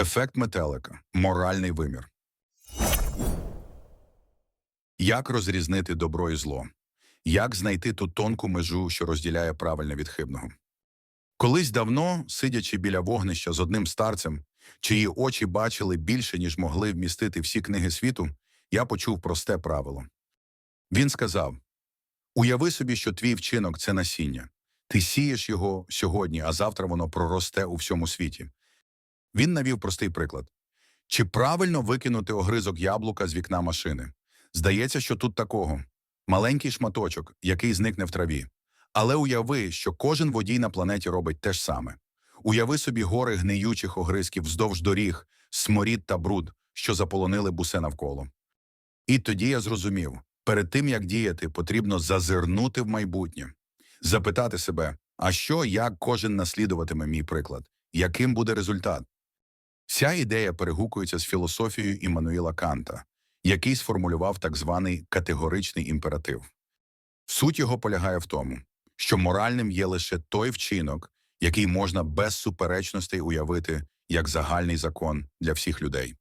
Ефект метелика. Моральний вимір. Як розрізнити добро і зло? Як знайти ту тонку межу, що розділяє правильне від хибного? Колись давно, сидячи біля вогнища з одним старцем, чиї очі бачили більше, ніж могли вмістити всі книги світу, я почув просте правило. Він сказав: Уяви собі, що твій вчинок це насіння. Ти сієш його сьогодні, а завтра воно проросте у всьому світі. Він навів простий приклад. Чи правильно викинути огризок яблука з вікна машини? Здається, що тут такого. Маленький шматочок, який зникне в траві. Але уяви, що кожен водій на планеті робить те ж саме. Уяви собі гори гниючих огризків вздовж доріг, сморід та бруд, що заполонили бусе навколо. І тоді я зрозумів, перед тим, як діяти, потрібно зазирнути в майбутнє, запитати себе, а що, як кожен наслідуватиме мій приклад, яким буде результат? Ця ідея перегукується з філософією Іммануїла Канта, який сформулював так званий категоричний імператив. Суть його полягає в тому, що моральним є лише той вчинок, який можна без суперечностей уявити як загальний закон для всіх людей.